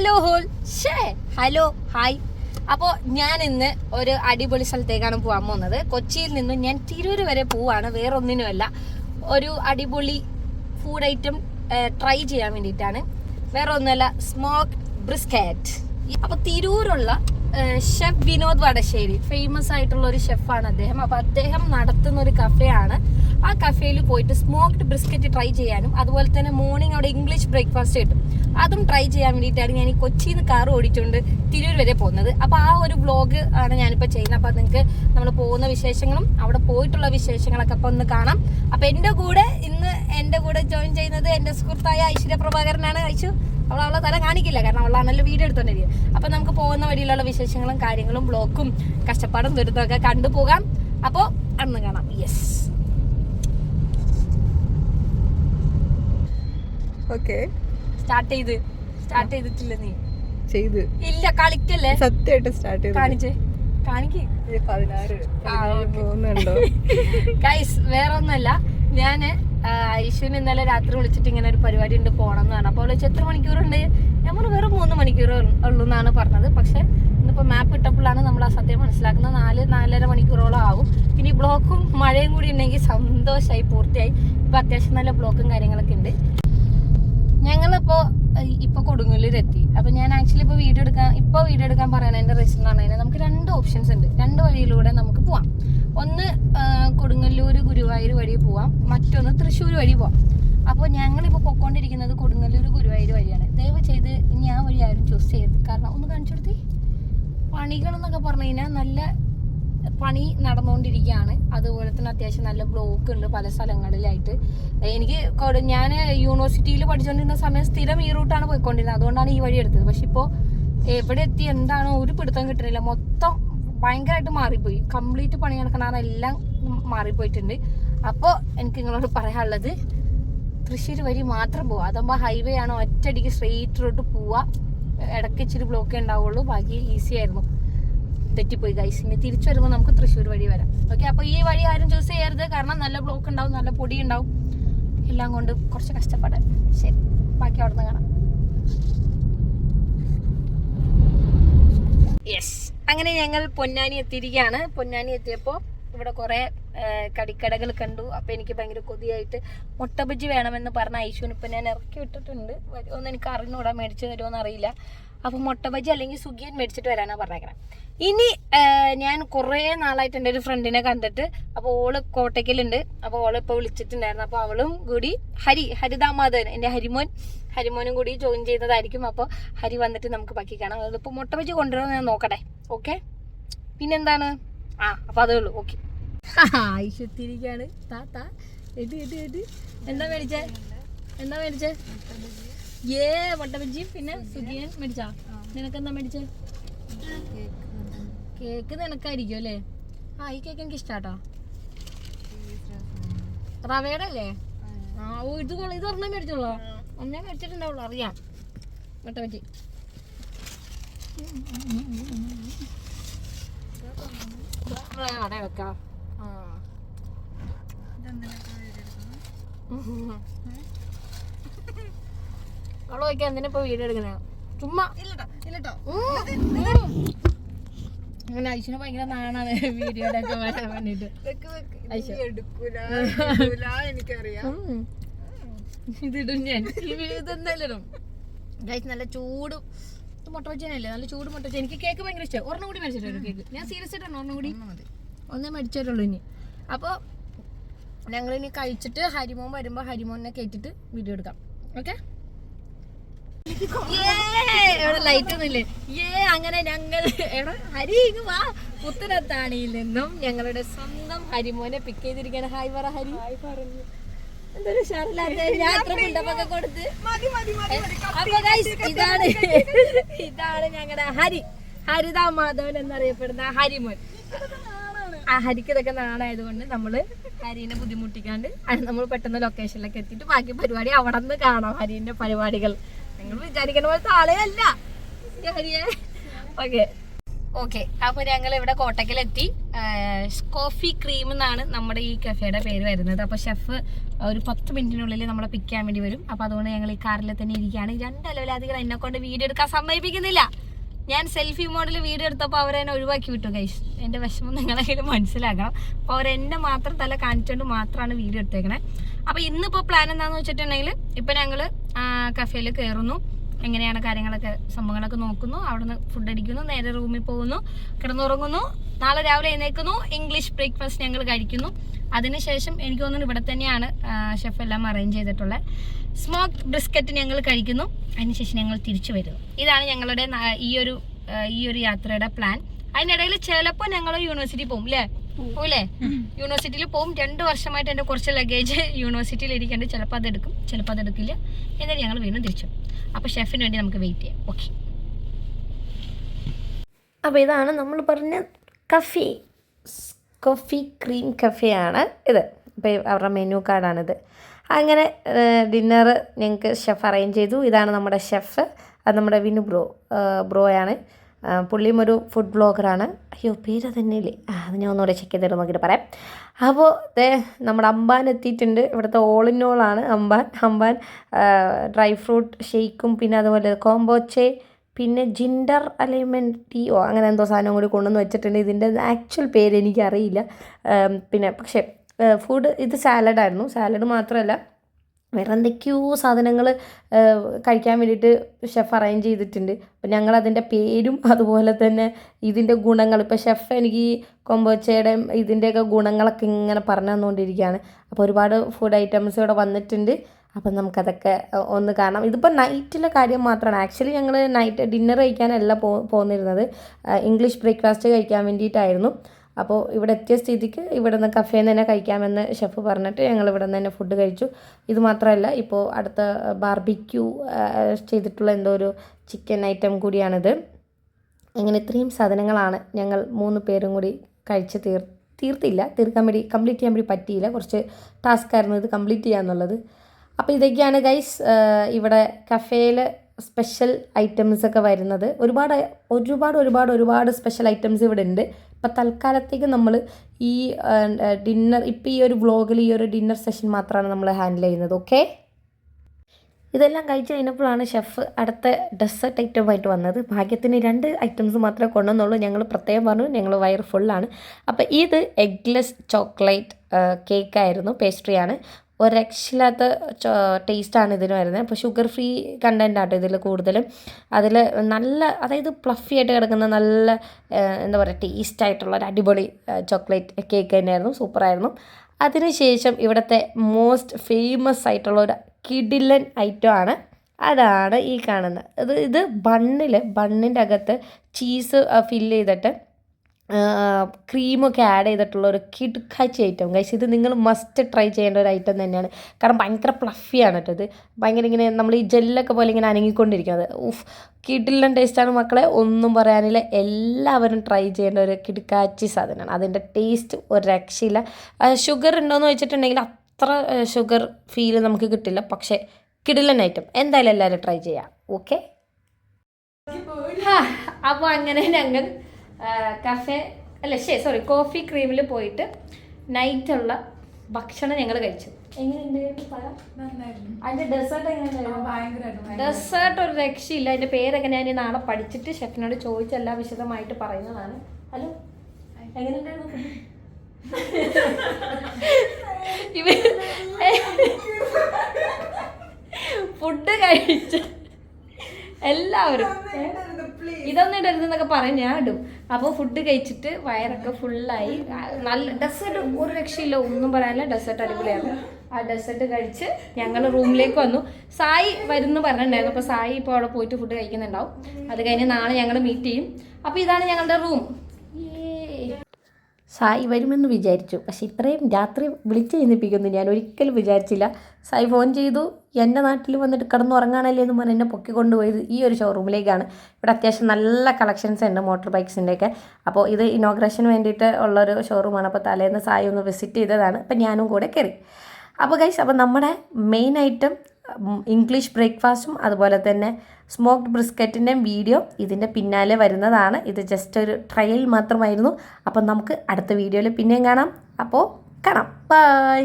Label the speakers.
Speaker 1: Hello ഹോൾ ഷേ hello hi അപ്പോൾ ഞാൻ ഇന്ന് ഒരു അടിപൊളി സ്ഥലത്തേക്കാണ് പോകാൻ പോകുന്നത്. കൊച്ചിയിൽ നിന്നും ഞാൻ തിരൂർ വരെ പോവാണ്. വേറെ ഒന്നിനുമല്ല ഒരു അടിപൊളി ഫുഡ് ഐറ്റം ട്രൈ ചെയ്യാൻ വേണ്ടിയിട്ടാണ്. വേറെ ഒന്നുമല്ല സ്മോക്ക് ബ്രിസ്കറ്റ് അപ്പൊ തിരൂരുള്ള ഷെഫ് വിനോദ് വടശ്ശേരി. ഫേമസ് ആയിട്ടുള്ള ഒരു ഷെഫാണ് അദ്ദേഹം. അപ്പൊ അദ്ദേഹം നടത്തുന്ന ഒരു കഫേയാണ് ആ കഫേയിൽ പോയിട്ട് സ്മോക്ക്ഡ് ബ്രിസ്ക്കറ്റ് ട്രൈ ചെയ്യാനും അതുപോലെ തന്നെ മോർണിംഗ് അവിടെ ഇംഗ്ലീഷ് ബ്രേക്ക്ഫാസ്റ്റ് കിട്ടും. അതും ട്രൈ ചെയ്യാൻ വേണ്ടിയിട്ടാണ് ഞാൻ ഈ കൊച്ചിയിൽ നിന്ന് കാർ ഓടിച്ചുകൊണ്ട് തിരൂർ വരെ പോകുന്നത്. അപ്പോൾ ആ ഒരു വ്ലോഗ് ആണ് ഞാനിപ്പോൾ ചെയ്യുന്നത്. അപ്പോൾ നിങ്ങൾക്ക് നമ്മൾ പോകുന്ന വിശേഷങ്ങളും അവിടെ പോയിട്ടുള്ള വിശേഷങ്ങളൊക്കെ അപ്പോൾ ഒന്ന് കാണാം. അപ്പോൾ എന്റെ കൂടെ ഇന്ന് എന്റെ കൂടെ ജോയിൻ ചെയ്യുന്നത് എന്റെ സുഹൃത്തായ ഐശ്വര്യ പ്രഭാകരനാണ്. അയച്ചു അവൾ അവളെ തല കാണിക്കില്ല കാരണം അവളാണല്ലോ വീഡിയോ എടുത്തോണ്ടിരിക്കുക അപ്പോൾ നമുക്ക് പോകുന്ന വഴിയിലുള്ള വിശേഷങ്ങളും കാര്യങ്ങളും ബ്ലോക്കും കഷ്ടപ്പാടും ദുരിതമൊക്കെ കണ്ടുപോകാം. അപ്പോൾ അന്ന് കാണാം. Yes
Speaker 2: okay.
Speaker 1: സ്റ്റാർട്ട് ചെയ്ത്. സ്റ്റാർട്ട് ചെയ്തിട്ടില്ല നീ.
Speaker 2: ചെയ്ത്.
Speaker 1: ഇല്ല കളിക്കല്ലേ?
Speaker 2: സത്യമായിട്ട് സ്റ്റാർട്ട് ചെയ്ത്
Speaker 1: കാണിച്ചേ. കാണിക്ക്. ഗൈസ് വേറെ ഒന്നല്ല ഞാൻ ഐശുവിന് ഇന്നലെ രാത്രി വിളിച്ചിട്ട് ഇങ്ങനെ ഒരു പരിപാടി ഉണ്ട് പോണം എന്നാണ് അപ്പോൾ വിളിച്ച് എത്ര മണിക്കൂറുണ്ട്? ഞാൻ പറഞ്ഞു വെറും മൂന്ന് മണിക്കൂർ ഉള്ളൂ എന്നാണ് പറഞ്ഞത്. പക്ഷെ ഇന്നിപ്പോ മാപ്പ് ഇട്ടപ്പോഴാണ് നമ്മൾ ആ സത്യം മനസ്സിലാക്കുന്നത്. നാല് നാലര മണിക്കൂറോളം ആവും. പിന്നെ ഈ ബ്ലോക്കും മഴയും കൂടി ഉണ്ടെങ്കിൽ സന്തോഷമായി പൂർത്തിയായി. ഇപ്പൊ അത്യാവശ്യം നല്ല ബ്ലോക്കും കാര്യങ്ങളൊക്കെ ഉണ്ട്. ഞങ്ങളിപ്പോ ഇപ്പൊ കൊടുങ്ങല്ലൂർ എത്തി അപ്പൊ ഞാൻ ആക്ച്വലി ഇപ്പൊ വീഡിയോ എടുക്കാൻ ഇപ്പൊ വീഡിയോ എടുക്കാൻ പറയണതിന്റെ റീസൺ പറഞ്ഞാൽ നമുക്ക് രണ്ട് ഓപ്ഷൻസ് ഉണ്ട്. രണ്ട് വഴിയിലൂടെ നമുക്ക് പോവാം. ഒന്ന് കൊടുങ്ങല്ലൂർ ഗുരുവായൂർ വഴി പോവാം. മറ്റൊന്ന് തൃശ്ശൂർ വഴി പോവാം. അപ്പോൾ ഞങ്ങളിപ്പോൾ പൊക്കോണ്ടിരിക്കുന്നത് കൊടുങ്ങല്ലൂർ ഗുരുവായൂർ വഴിയാണ്. ദയവ് ചെയ്ത് ഇനി ആ വഴി ആരും ചൂസ് ചെയ്യരുത്. കാരണം ഒന്ന് കാണിച്ചു കൊടുത്തി. പണികൾ എന്നൊക്കെ പറഞ്ഞു കഴിഞ്ഞാൽ നല്ല പണി നടന്നുകൊണ്ടിരിക്കുകയാണ് അതുപോലെ തന്നെ അത്യാവശ്യം നല്ല ബ്ലോക്ക് ഉണ്ട് പല സ്ഥലങ്ങളിലായിട്ട്. എനിക്ക് ഞാൻ യൂണിവേഴ്സിറ്റിയിൽ പഠിച്ചുകൊണ്ടിരുന്ന സമയം സ്ഥിരം ഈ റൂട്ടാണ് പോയിക്കൊണ്ടിരുന്നത്. അതുകൊണ്ടാണ് ഈ വഴി എടുത്തത്. പക്ഷെ ഇപ്പോൾ എവിടെ എത്തി എന്താണോ ഒരു പിടുത്തം കിട്ടുന്നില്ല മൊത്തം ഭയങ്കരമായിട്ട് മാറിപ്പോയി. കംപ്ലീറ്റ് പണി നടക്കണ എല്ലാം മാറിപ്പോയിട്ടുണ്ട്. അപ്പോൾ എനിക്ക് നിങ്ങളോട് പറയാനുള്ളത് തൃശ്ശൂർ വഴി മാത്രം പോവുക അതാകുമ്പോൾ ഹൈവേ ആണ്. ഒറ്റയടിക്ക് സ്ട്രെയിറ്റ് റോട്ട് പോവുക ഇടയ്ക്ക് ഇച്ചിരി ബ്ലോക്കേ ഉണ്ടാവുള്ളൂ. ബാക്കി ഈസി ആയിരുന്നു. തെറ്റിപ്പോയി ഗൈസ് ഇനി തിരിച്ചു വരുമ്പോൾ നമുക്ക് തൃശ്ശൂർ വഴി വരാം. ഓക്കെ അപ്പോൾ ഈ വഴി ആരും ചൂസ് ചെയ്യരുത്. കാരണം നല്ല ബ്ലോക്ക് ഉണ്ടാവും നല്ല പൊടി ഉണ്ടാവും. എല്ലാം കൊണ്ട് കുറച്ച് കഷ്ടപ്പെടാൻ ശരി ബാക്കി അവിടെ നിന്ന് കാണാം. യെസ് അങ്ങനെ ഞങ്ങൾ പൊന്നാനി എത്തിയിരിക്കുകയാണ്. പൊന്നാനി എത്തിയപ്പോൾ ഇവിടെ കുറേ കടിക്കടകൾ കണ്ടു. അപ്പോൾ എനിക്ക് ഭയങ്കര കൊതിയായിട്ട് മുട്ട ബജ്ജി വേണമെന്ന് പറഞ്ഞ ഐശുവിന് ഇപ്പം ഞാൻ ഇറക്കി വിട്ടിട്ടുണ്ട്. വരുമോന്ന് എനിക്ക് അറിഞ്ഞൂടാ മേടിച്ച് തരുമോ അറിയില്ല. അപ്പോൾ മുട്ട ബജി അല്ലെങ്കിൽ സുഗിയൻ മേടിച്ചിട്ട് വരാനാണ് പറഞ്ഞേക്കണം. ഇനി ഞാൻ കുറേ നാളായിട്ട് എന്റെ ഒരു ഫ്രണ്ടിനെ കണ്ടിട്ട് അപ്പോൾ ഓൾ കോട്ടയ്ക്കലുണ്ട് അപ്പോൾ ഓൾ ഇപ്പോൾ വിളിച്ചിട്ടുണ്ടായിരുന്നു. അപ്പോൾ അവളും കൂടി ഹരി ഹരിതാമാധവൻ എന്റെ ഹരിമോൻ ഹരിമോനും കൂടി ജോയിൻ ചെയ്യുന്നതായിരിക്കും അപ്പോൾ ഹരി വന്നിട്ട് നമുക്ക് ബാക്കി കാണാം. അതിപ്പോൾ മുട്ട ബജി കൊണ്ടുവരുമെന്ന് ഞാൻ നോക്കട്ടെ. ഓക്കെ? പിന്നെന്താണ്? ആ അപ്പോൾ അതേ ഉള്ളൂ. ഓക്കെ. ഐശ്വത്തിരിക്കാണ് താ താ. എന്താ മേടിച്ചേ? എന്താ മേടിച്ചേ? ഏ മുട്ട ബജ്ജി പിന്നെ സുഖിയൻ മേടിച്ചാ? നിനക്കെന്താ മേടിച്ചേ? കേക്ക് നിനക്കായിരിക്കും അല്ലേ? ആ ഈ കേക്ക് എനിക്ക് ഇഷ്ടാട്ടോ. റവയുടെ അല്ലേ? ആ ഓ ഇത് ഇത് ഒരെണ്ണം മേടിച്ചോളൂ. ഒന്നേ മേടിച്ചിട്ടുണ്ടാവുള്ളൂ അറിയാം. മുട്ട ബജ്ജി. അവിടെ വെക്കാം. ആ. അവൾ നോക്കിയാ എന്തിനാ ഇപ്പൊ വീഡിയോ എടുക്കണേ? ചുമ്മാ. അങ്ങനെ ഐശ്വര്യ ഭയങ്കര നാണാണ് വീഡിയോയിലൊക്കെ വരാൻ വേണ്ടിട്ട്.
Speaker 2: എനിക്കറിയാം.
Speaker 1: ഇതിടും ഞാൻ. ഇതെന്തായാലും നല്ല ചൂട്. മുട്ട വെച്ചല്ലേ നല്ല ചൂട് മുട്ട വെച്ച എനിക്ക് കേക്ക് ഭയങ്കര ഇഷ്ടം. ഒരെണ്ണം കൂടി മേടിച്ചിട്ടുണ്ട് കേക്ക് ഞാൻ സീരിയസ് ആയിട്ടാണ് ഒരെണ്ണം കൂടി. ഒന്നേ മേടിച്ചിട്ടുള്ളൂ ഇനി. അപ്പോൾ ഞങ്ങൾ ഇനി കഴിച്ചിട്ട് ഹരിമോൻ വരുമ്പോൾ ഹരിമോനെ കയറ്റിട്ട് വീഡിയോ എടുക്കാം. ഓക്കെ ഇവിടെ ലൈറ്റ് ഒന്നുമില്ലേ ഏ അങ്ങനെ ഞങ്ങൾ എടാ ഹരി ഇങ്ങ് വാ. പുത്തനത്താണിയിൽ നിന്നും ഞങ്ങളുടെ സ്വന്തം ഹരിമോനെ പിക്ക് ചെയ്തിരിക്കുകയാണ്. ഹായ് പറ ഹരി. എന്തൊരു മുണ്ടപ്പൊക്കെ കൊടുത്ത്. അപ്പൊ ഇതാണ് ഇതാണ് ഞങ്ങളുടെ ഹരി. ഹരിതാ മാധവൻ എന്നറിയപ്പെടുന്ന ഹരിമോൻ. ആ ഹരിക്ക് ഇതൊക്കെ നാണായത് കൊണ്ട് നമ്മൾ ഹരിനെ ബുദ്ധിമുട്ടിക്കാണ്ട് നമ്മൾ പെട്ടെന്ന് ലൊക്കേഷനിലേക്ക് എത്തിയിട്ട് ബാക്കി പരിപാടി അവിടെ നിന്ന് കാണാം ഹരിന്റെ പരിപാടികൾ. നിങ്ങൾ വിചാരിക്കുന്ന പോലത്തെ ആളെ ഓക്കെ ഓക്കെ അപ്പൊ ഞങ്ങൾ ഇവിടെ കോട്ടക്കലെത്തി. കോഫി ക്രീം എന്നാണ് നമ്മുടെ ഈ കഫേയുടെ പേര് വരുന്നത്. അപ്പോൾ ഷെഫ് ഒരു പത്ത് മിനിറ്റിനുള്ളിൽ നമ്മളെ പിക്ക് ചെയ്യാൻ വേണ്ടി വരും. അപ്പോൾ അതുകൊണ്ട് ഞങ്ങൾ ഈ കാറിൽ തന്നെ ഇരിക്കുകയാണ്. രണ്ടലവലാധികൾ എന്നെ കൊണ്ട് വീഡിയോ എടുക്കാൻ സമ്മതിപ്പിക്കുന്നില്ല. ഞാൻ സെൽഫി മോഡിൽ വീഡിയോ എടുത്തപ്പോൾ അവരെന്നെ ഒഴിവാക്കി വിട്ടു കൈ എന്റെ വിഷമം നിങ്ങളെങ്കിലും മനസ്സിലാക്കണം. അപ്പോൾ അവരെന്നെ മാത്രം തല കാണിച്ചുകൊണ്ട് മാത്രമാണ് വീഡിയോ എടുത്തേക്കണേ. അപ്പോൾ ഇന്നിപ്പോൾ പ്ലാൻ എന്താണെന്ന് വെച്ചിട്ടുണ്ടെങ്കിൽ ഇപ്പോൾ ഞങ്ങൾ കഫേയിൽ കയറുന്നു എങ്ങനെയാണ് കാര്യങ്ങളൊക്കെ സംഭവങ്ങളൊക്കെ നോക്കുന്നു. അവിടുന്ന് ഫുഡ് അടിക്കുന്നു. നേരെ റൂമിൽ പോകുന്നു. കിടന്നുറങ്ങുന്നു. നാളെ രാവിലെ എഴുന്നേൽക്കുന്നു. ഇംഗ്ലീഷ് ബ്രേക്ക്ഫാസ്റ്റ് ഞങ്ങൾ കഴിക്കുന്നു. അതിനുശേഷം എനിക്ക് തോന്നുന്നു ഇവിടെ തന്നെയാണ് ഷെഫ് എല്ലാം അറേഞ്ച് ചെയ്തിട്ടുള്ളത് സ്മോക്ക് ബിസ്ക്കറ്റ് ഞങ്ങൾ കഴിക്കുന്നു. അതിനുശേഷം ഞങ്ങൾ തിരിച്ചു വരുന്നു. ഇതാണ് ഞങ്ങളുടെ ഈ ഒരു ഈ ഒരു യാത്രയുടെ പ്ലാൻ അതിനിടയിൽ ചിലപ്പോൾ ഞങ്ങൾ യൂണിവേഴ്സിറ്റി പോകും അല്ലേ പോയില്ലേ യൂണിവേഴ്സിറ്റിയിൽ പോകും രണ്ട് വർഷമായിട്ട് എന്റെ കുറച്ച് ലഗേജ് യൂണിവേഴ്സിറ്റിയിൽ ഇരിക്കേണ്ട. ചിലപ്പോൾ അത് എടുക്കും. ചിലപ്പോൾ അത് എടുക്കില്ല. എന്നിട്ട് ഞങ്ങൾ വീണ്ടും തിരിച്ചു. അപ്പോൾ ഷെഫിന് വേണ്ടി നമുക്ക് വെയിറ്റ് ചെയ്യാം. ഓക്കെ അപ്പോൾ ഇതാണ് നമ്മൾ പറഞ്ഞ കഫി കോഫി ക്രീം കഫേയാണ് ഇത്. ഇപ്പോൾ അവരുടെ മെനു കാർഡാണിത് അങ്ങനെ ഡിന്നർ ഞങ്ങൾക്ക് ഷെഫ് അറേഞ്ച് ചെയ്തു. ഇതാണ് നമ്മുടെ ഷെഫ് അത് നമ്മുടെ വിനു ബ്രോ ബ്രോയാണ്. പുള്ളിയും ഒരു ഫുഡ് ബ്ലോഗറാണ് അയ്യോ പേര് തന്നെയില്ലേ അത് ഞാൻ ഒന്നുകൂടെ ചെക്ക് ചെയ്തിട്ട് നോക്കിയിട്ട് പറയാം. അപ്പോൾ ദേ നമ്മുടെ അമ്പാൻ എത്തിയിട്ടുണ്ട്. ഇവിടുത്തെ ഓൾ ഇൻ ഓൾ ആണ് അമ്പാൻ അമ്പാൻ ഡ്രൈ ഫ്രൂട്ട് ഷെയ്ക്കും പിന്നെ അതുപോലെ കോംബോച്ചെ പിന്നെ ജിൻഡർ അലൈൻമെന്റ് ടീയോ അങ്ങനെ എന്തോ സാധനം കൂടി കൊണ്ടുവന്ന് വെച്ചിട്ടുണ്ട്. ഇതിന്റെ ആക്ച്വൽ പേര് എനിക്കറിയില്ല. പിന്നെ പക്ഷേ ഫുഡ് ഇത് സാലഡായിരുന്നു സാലഡ് മാത്രമല്ല വേറെ എന്തൊക്കെയോ സാധനങ്ങൾ കഴിക്കാൻ വേണ്ടിയിട്ട് ഷെഫ് അറേഞ്ച് ചെയ്തിട്ടുണ്ട്. അപ്പം ഞങ്ങൾ അതിന്റെ പേരും അതുപോലെ തന്നെ ഇതിന്റെ ഗുണങ്ങൾ ഇപ്പോൾ ഷെഫ് എനിക്ക് കൊമ്പോച്ചയുടെ ഇതിന്റെയൊക്കെ ഗുണങ്ങളൊക്കെ ഇങ്ങനെ പറഞ്ഞു തന്നുകൊണ്ടിരിക്കുകയാണ്. അപ്പോൾ ഒരുപാട് ഫുഡ് ഐറ്റംസ് ഇവിടെ വന്നിട്ടുണ്ട്. അപ്പം നമുക്കതൊക്കെ ഒന്ന് കാണാം. ഇതിപ്പോൾ നൈറ്റിലെ കാര്യം മാത്രമാണ്. ആക്ച്വലി ഞങ്ങൾ നൈറ്റ് ഡിന്നർ കഴിക്കാനല്ല പോ പോന്നിരുന്നത്. ഇംഗ്ലീഷ് ബ്രേക്ക്ഫാസ്റ്റ് കഴിക്കാൻ വേണ്ടിയിട്ടായിരുന്നു. അപ്പോൾ ഇവിടെ എത്തിയ സ്ഥിതിക്ക് ഇവിടെ നിന്ന് കഫേയിൽ തന്നെ കഴിക്കാമെന്ന് ഷെഫ് പറഞ്ഞിട്ട് ഞങ്ങൾ ഇവിടെ നിന്ന് തന്നെ ഫുഡ് കഴിച്ചു. ഇത് മാത്രമല്ല ഇപ്പോൾ അടുത്ത ബാർബിക്യൂ ചെയ്തിട്ടുള്ള എന്തോ ഒരു ചിക്കൻ ഐറ്റം കൂടിയാണിത്. ഇങ്ങനെ ഇത്രയും സാധനങ്ങളാണ് ഞങ്ങൾ മൂന്ന് പേരും കൂടി കഴിച്ച് തീർ തീർത്തില്ല. തീർക്കാൻ വേണ്ടി കംപ്ലീറ്റ് ചെയ്യാൻ വേണ്ടി പറ്റിയില്ല. കുറച്ച് ടാസ്ക് ആയിരുന്നു ഇത് കംപ്ലീറ്റ് ചെയ്യാന്നുള്ളത്. അപ്പോൾ ഇതൊക്കെയാണ് ഗൈസ് ഇവിടെ കഫേയിൽ സ്പെഷ്യൽ ഐറ്റംസ് ഒക്കെ വരുന്നത്. ഒരുപാട് ഒരുപാട് ഒരുപാട് ഒരുപാട് സ്പെഷ്യൽ ഐറ്റംസ് ഇവിടെ ഉണ്ട്. ഇപ്പം തൽക്കാലത്തേക്ക് നമ്മൾ ഈ ഡിന്നർ ഇപ്പം ഈ ഒരു വ്ലോഗിൽ ഈ ഒരു ഡിന്നർ സെഷൻ മാത്രമാണ് നമ്മൾ ഹാൻഡിൽ ചെയ്യുന്നത് ഓക്കെ ഇതെല്ലാം കഴിച്ച് കഴിഞ്ഞപ്പോഴാണ് ഷെഫ് അടുത്ത ഡെസേർട്ട് ഐറ്റമായിട്ട് വന്നത്. ഭാഗ്യത്തിന് രണ്ട് ഐറ്റംസ് മാത്രമേ കൊണ്ടുവന്നുള്ളൂ. ഞങ്ങൾ പ്രത്യേകം പറഞ്ഞു ഞങ്ങൾ വയർ ഫുള്ളാണ് അപ്പോൾ ഇത് എഗ്ലെസ് ചോക്ലേറ്റ് കേക്കായിരുന്നു പേസ്ട്രിയാണ് ഒരു രക്ഷയില്ലാത്ത ടേസ്റ്റാണ് ഇതിന് വരുന്നത്. അപ്പോൾ ഷുഗർ ഫ്രീ കണ്ടന്റ് ആട്ടോ ഇതിൽ കൂടുതലും. അതിൽ നല്ല അതായത് പ്ലഫി ആയിട്ട് കിടക്കുന്ന നല്ല എന്താ പറയുക ടേസ്റ്റ് ആയിട്ടുള്ള ഒരു അടിപൊളി ചോക്ലേറ്റ് കേക്ക് തന്നെയായിരുന്നു. സൂപ്പറായിരുന്നു അതിനുശേഷം ഇവിടുത്തെ മോസ്റ്റ് ഫേമസ് ആയിട്ടുള്ള ഒരു കിഡിലൻ ഐറ്റം ആണ്. അതാണ് ഈ കാണുന്നത്. ഇത് ഇത് ബണ്ണിൽ ബണ്ണിന്റെ അകത്ത് ചീസ് ഫില്ല് ചെയ്തിട്ട് ക്രീമൊക്കെ ആഡ് ചെയ്തിട്ടുള്ള ഒരു കിടുക്കാച്ചി ഐറ്റം ഗൈസ് ഇത് നിങ്ങൾ മസ്റ്റ് ട്രൈ ചെയ്യേണ്ട ഒരു ഐറ്റം തന്നെയാണ്. കാരണം ഭയങ്കര പ്ലഫിയാണ് കേട്ടോ ഇത്. ഭയങ്കര ഇങ്ങനെ നമ്മൾ ഈ ജെല്ലൊക്കെ പോലെ ഇങ്ങനെ അനങ്ങിക്കൊണ്ടിരിക്കുന്നത്. ഉഫ് കിടിലൻ ടേസ്റ്റാണ് മക്കളെ. ഒന്നും പറയാനില്ല. എല്ലാവരും ട്രൈ ചെയ്യേണ്ട ഒരു കിടുക്കാച്ചി സാധനമാണ്. അതിന്റെ ടേസ്റ്റ് ഒരു രക്ഷയില്ല ഷുഗർ ഉണ്ടോയെന്ന് വെച്ചിട്ടുണ്ടെങ്കിൽ അത്ര ഷുഗർ ഫീൽ നമുക്ക് കിട്ടില്ല. പക്ഷേ കിടിലൻ ഐറ്റം എന്തായാലും എല്ലാവരും ട്രൈ ചെയ്യാം. ഓക്കെ അപ്പോൾ അങ്ങനെ ഞങ്ങൾ കഫേ അല്ല ശരി സോറി കോഫി ക്രീമിൽ പോയിട്ട് നൈറ്റുള്ള ഭക്ഷണം ഞങ്ങൾ കഴിച്ചു. എങ്ങനെയുണ്ട്? അതിന്റെ ഡെസേർട്ട് എങ്ങനെയുണ്ടായിരുന്നു ഡെസേർട്ട് ഒരു രക്ഷയില്ല. അതിന്റെ പേരൊക്കെ ഞാൻ നാളെ പഠിച്ചിട്ട് ഷെഫിനോട് ചോദിച്ചെല്ലാം വിശദമായിട്ട് പറയുന്നതാണ്. ഹലോ? എങ്ങനെയുണ്ടായിരുന്നു? ഫുഡ് കഴിച്ച് എല്ലാവരും. ഇതൊന്നും ഇടരുതെന്നൊക്കെ പറയും ഞാൻ ഇടും. അപ്പോൾ ഫുഡ് കഴിച്ചിട്ട് വയറൊക്കെ ഫുള്ളായി നല്ല ഡെസേർട്ട് ഒരു രക്ഷയില്ല ഒന്നും പറയാനില്ല. ഡെസേർട്ട് അടിപൊളിയാണ്. ആ ഡെസേർട്ട് കഴിച്ച് ഞങ്ങൾ റൂമിലേക്ക് വന്നു. സായി വരുന്നു പറഞ്ഞിട്ടുണ്ടായിരുന്നു. അപ്പോൾ സായി ഇപ്പോൾ അവിടെ പോയിട്ട് ഫുഡ് കഴിക്കുന്നുണ്ടാവും. അത് കഴിഞ്ഞ് നാളെ ഞങ്ങൾ മീറ്റ് ചെയ്യും. അപ്പോൾ ഇതാണ് ഞങ്ങളുടെ റൂം സായി വരുമെന്ന് വിചാരിച്ചു. പക്ഷെ ഇത്രയും രാത്രി വിളിച്ച് എഴുന്നേപ്പിക്കുമെന്ന് ഞാൻ ഒരിക്കലും വിചാരിച്ചില്ല. സായി ഫോൺ ചെയ്തു. എന്റെ നാട്ടിൽ വന്നിട്ട് കിടന്നുറങ്ങാനല്ലേ എന്ന് പറഞ്ഞ് എന്നെ പൊക്കി കൊണ്ടുപോയത് ഈ ഒരു ഷോറൂമിലേക്കാണ് ഇവിടെ അത്യാവശ്യം നല്ല കളക്ഷൻസ് ഉണ്ട് മോട്ടോർ ബൈക്സിന്റെയൊക്കെ അപ്പോൾ ഇത് ഇനോഗ്രേഷന് വേണ്ടിയിട്ട് ഉള്ളൊരു ഷോറൂമാണ് അപ്പോൾ തലേന്ന് സായി ഒന്ന് വിസിറ്റ് ചെയ്തതാണ്. അപ്പോൾ ഞാനും കൂടെ കയറി. അപ്പോൾ ഗൈസ് അപ്പോൾ നമ്മുടെ മെയിൻ ഐറ്റം ഇംഗ്ലീഷ് ബ്രേക്ക്ഫാസ്റ്റും അതുപോലെ തന്നെ സ്മോക്ക്ഡ് ബ്രിസ്ക്കറ്റിന്റെയും വീഡിയോ ഇതിന്റെ പിന്നാലെ വരുന്നതാണ്. ഇത് ജസ്റ്റ് ഒരു ട്രയൽ മാത്രമായിരുന്നു. അപ്പം നമുക്ക് അടുത്ത വീഡിയോയിൽ പിന്നെയും കാണാം. അപ്പോൾ കാണാം. ബൈ